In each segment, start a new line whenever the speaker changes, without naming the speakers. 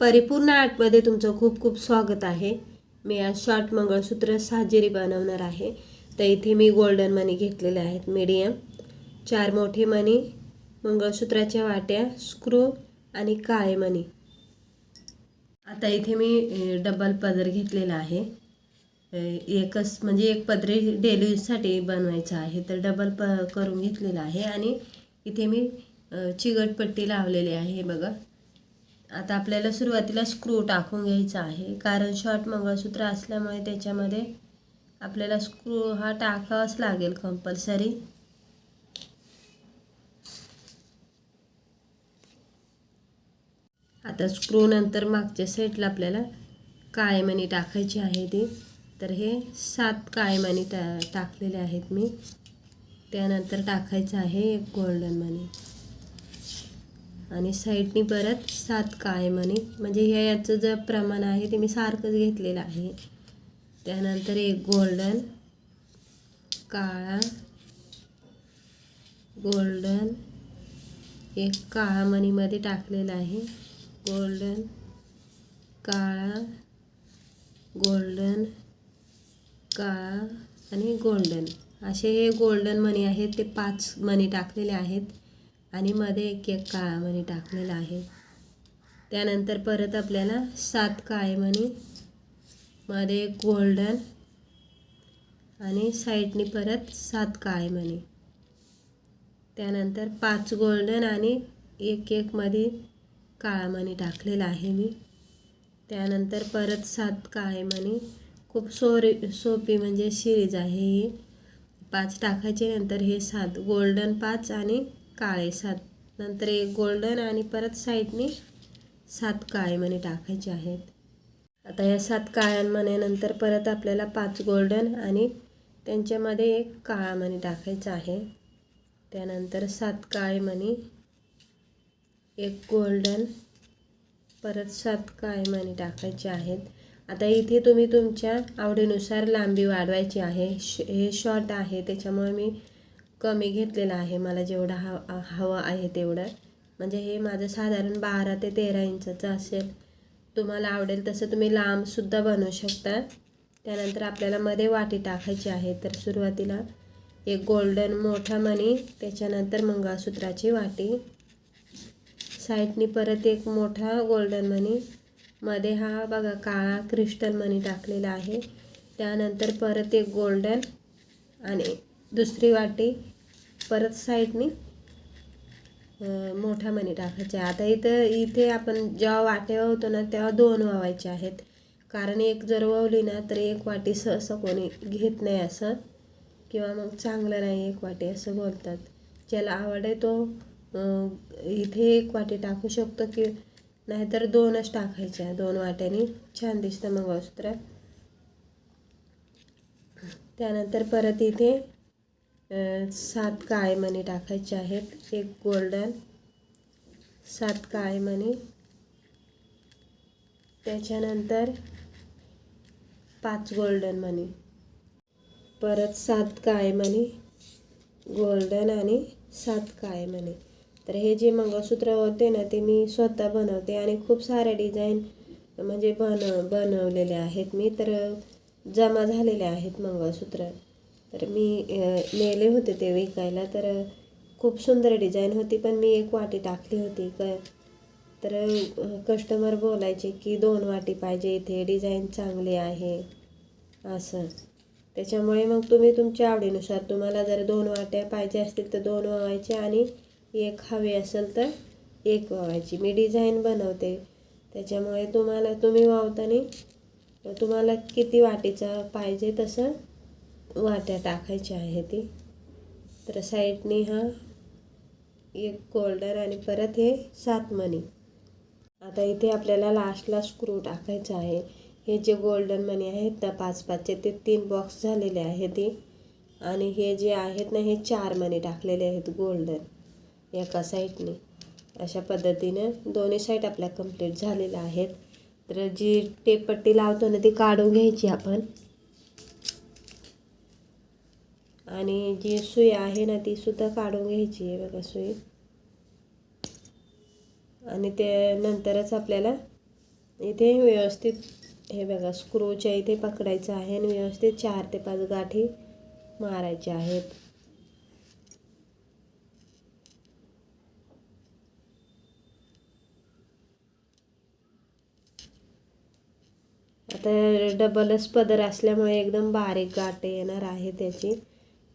परिपूर्ण आर्टमध्ये तुमचं खूप खूप स्वागत आहे. मी आज शॉर्ट मंगळसूत्र साजेरी बनवणार आहे. तर इथे मी गोल्डन मनी घेतलेले आहेत मीडियम चार मोठे मनी मंगळसूत्राच्या वाट्या स्क्रू आणि काळे मनी. आता इथे मी डबल पदर घेतलेला आहे. एकच म्हणजे एक पदरी डेली यूजसाठी बनवायचं आहे. तर डबल प करून घेतलेलं आहे. आणि इथे मी चिकटपट्टी चिगटपट्टी लावलेली आहे बघा. आता आपल्याला सुरुवातीला स्क्रू टाकून घ्यायचा आहे. कारण शॉर्ट मंगळसूत्र असल्यामुळे त्याच्यामध्ये आपल्याला स्क्रू हा टाकावाच लागेल कंपल्सरी आता स्क्रू नंतर मागच्या साईडला आपल्याला काळे टाकायची आहे ती. तर हे सात काळे टा टाकलेले आहेत मी. त्यानंतर टाकायचं आहे एक गोल्डन मनी आणि साईडनी परत सात काळे मणी म्हणजे ह्या याचं जे प्रमाण आहे ते मी सारखंच घेतलेलं आहे. त्यानंतर एक गोल्डन काळा गोल्डन एक काळा मणीमध्ये टाकलेला आहे. गोल्डन काळा गोल्डन काळा आणि गोल्डन असे हे गोल्डन मणी आहेत ते पाच मणी टाकलेले आहेत. आणि मध्ये एक एक काळा मणी टाकलेला आहे. त्यानंतर परत आपल्याला सात काळे मणी मध्ये एक गोल्डन आणि साईडनी परत सात काळे मणी त्यानंतर पाच गोल्डन आणि एक एक मध्ये काळा मणी टाकलेला आहे मी. त्यानंतर परत सात काळे मणी खूप सोरी सोपी म्हणजे सिरीज आहे ही. पाच टाकायचे नंतर हे सात गोल्डन पाच आणि काळे सात. नंतर एक गोल्डन आणि परत साईडने सात काळे मणी टाकायचे आहेत. आता या सात काळ्या नंतर परत आपल्याला पाच गोल्डन आणि त्यांच्यामध्ये एक काळा मणी टाकायचा आहे. त्यानंतर सात काळे मणी एक गोल्डन परत सात काळे मणी टाकायचे आहेत. आता इथे तुम्ही तुमच्या आवडीनुसार लांबी वाढवायची आहे. श हे शॉर्ट आहे त्याच्यामुळे मी कमी घेतलेलं आहे. मला जेवढं हव हवं आहे तेवढं. म्हणजे हे माझं साधारण बारा ते तेरा इंचाचं असेल. तुम्हाला आवडेल तसं तुम्ही लांबसुद्धा बनवू शकता. त्यानंतर आपल्याला मध्ये वाटी टाकायची आहे. तर सुरुवातीला एक गोल्डन मोठा मणी त्याच्यानंतर मंगळसूत्राची वाटी. साईडनी परत एक मोठा गोल्डन मणी. मध्ये हा बघा काळा क्रिस्टल मणी टाकलेला आहे. त्यानंतर परत एक गोल्डन आणि दुसरी वाटी. परत साईडनी मोठ्या मोठा मणी टाकायच्या आता इथं इथे आपण जेव्हा वाटे वावतो ना तेव्हा दोन वावायचे आहेत. कारण एक जर वावली ना तर एक वाटी सहसा कोणी घेत नाही असं. किंवा मग चांगलं नाही एक वाटी असं बोलतात. ज्याला आवड आहे तो इथे एक वाटी टाकू शकतो की नाहीतर दोनच टाकायच्या दोन वाट्याने. छान दिसतं मंगळसूत्र. त्यानंतर परत इथे सात काळे टाकायचे आहेत. एक गोल्डन सात काळे त्याच्यानंतर पाच गोल्डन मनी परत सात काळे गोल्डन आणि सात काळे तर हे जे मंगळसूत्र होते ना ते मी स्वतः बनवते आणि खूप सारे डिझाईन म्हणजे बन बनवलेले आहेत मी. तर जमा झालेले आहेत मंगळसूत्र. तर मी नेले होते ते विकायला. तर खूप सुंदर डिझाईन होती पण मी एक वाटी टाकली होती. क तर कस्टमर बोलायचे की दोन वाटी पाहिजे इथे डिझाईन चांगली आहे असं. त्याच्यामुळे मग तुम्ही तुमच्या आवडीनुसार तुम्हाला जर दोन वाट्या पाहिजे असतील तर दोन वावायचे आणि एक हवी असेल तर एक वावायची मी डिझाईन बनवते. त्याच्यामुळे तुम्हाला तुम्ही वावताना तुम्हाला किती वाटीचा पाहिजे तसं वाट्या टाकायच्या आहे ती. तर साईडने हा एक गोल्डन आणि परत हे सात मणी आता इथे आपल्याला लास्टला स्क्रू टाकायचा आहे. हे जे गोल्डन मनी आहेत ना पाच पाचचे ते तीन बॉक्स झालेले आहेत ते आणि हे जे आहेत ना हे चार मनी टाकलेले आहेत गोल्डन एका साईडने अशा पद्धतीने दोन्ही साईड आपल्या कंप्लीट झालेल्या आहेत. तर जी टेपपट्टी लावतो ना ती काढून घ्यायची आपण. आणि जी सुई आहे ना ती सुद्धा काढून घ्यायची आहे बघा सुई. आणि ते नंतरच आपल्याला इथे व्यवस्थित हे बघा स्क्रूच्या इथे पकडायचं आहे आणि व्यवस्थित चार ते पाच गाठी मारायच्या आहेत. आता डबलच पदर असल्यामुळे एकदम बारीक गाठी येणार आहे त्याची.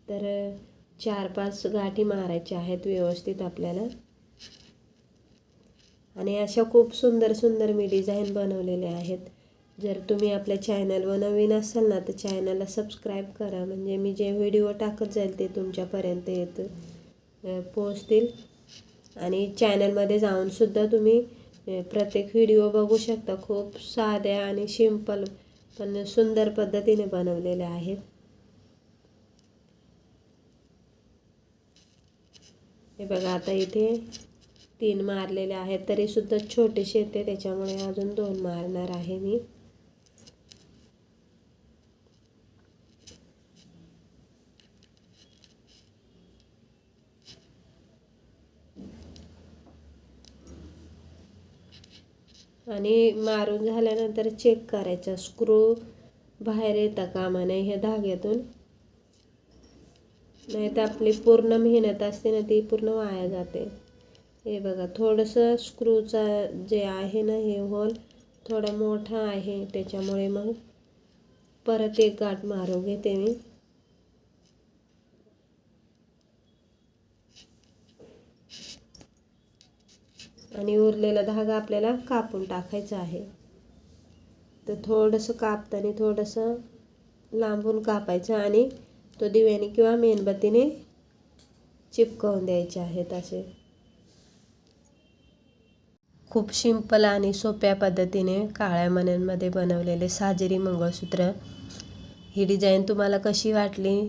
तर चार पाच गाठी मारायच्या आहेत व्यवस्थित आपल्याला. आणि अशा खूप सुंदर सुंदर मी डिझाईन बनवलेले आहेत. जर तुम्ही आपल्या चॅनलवर नवीन असाल ना तर चॅनलला सबस्क्राईब करा. म्हणजे मी जे व्हिडिओ टाकत जाईल ते तुमच्यापर्यंत येत पोचतील आणि चॅनलमध्ये जाऊनसुद्धा तुम्ही प्रत्येक व्हिडिओ बघू शकता. खूप साध्या आणि सिंपल पण सुंदर पद्धतीने बनवलेल्या आहेत. हे बघा आता इथे तीन मारलेले आहेत तरीसुद्धा छोटेसे येते त्याच्यामुळे अजून दोन मारणार आहे मी. आणि मारून झाल्यानंतर चेक करायचा. स्क्रू बाहेर येता कामा नये ह्या धाग्यातून? नाही तर आपली पूर्ण मेहनत असते ना ती पूर्ण वाया जाते. हे बघा थोडंसं स्क्रूचा जे आहे ना हे होल थोडा मोठा आहे त्याच्यामुळे मग परत एक गाठ मारू घेते मी. आणि उरलेला धागा आपल्याला कापून टाकायचा आहे. तर थोडंसं कापताना थोडंसं लांबून कापायचं आणि तो दिव्याने किंवा मेणबत्तीने चिपकवून द्यायचे आहेत असे. खूप सिंपल आणि सोप्या पद्धतीने काळ्या मण्यांमध्ये बनवलेले साजेरी मंगळसूत्र. ही डिझाईन तुम्हाला कशी वाटली?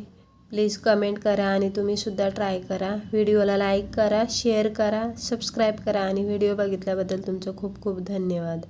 प्लीज कमेंट करा आणि तुम्हीसुद्धा ट्राय करा. व्हिडिओला लाईक करा शेअर करा सबस्क्राईब करा आणि व्हिडिओ बघितल्याबद्दल तुमचं खूप खूप धन्यवाद.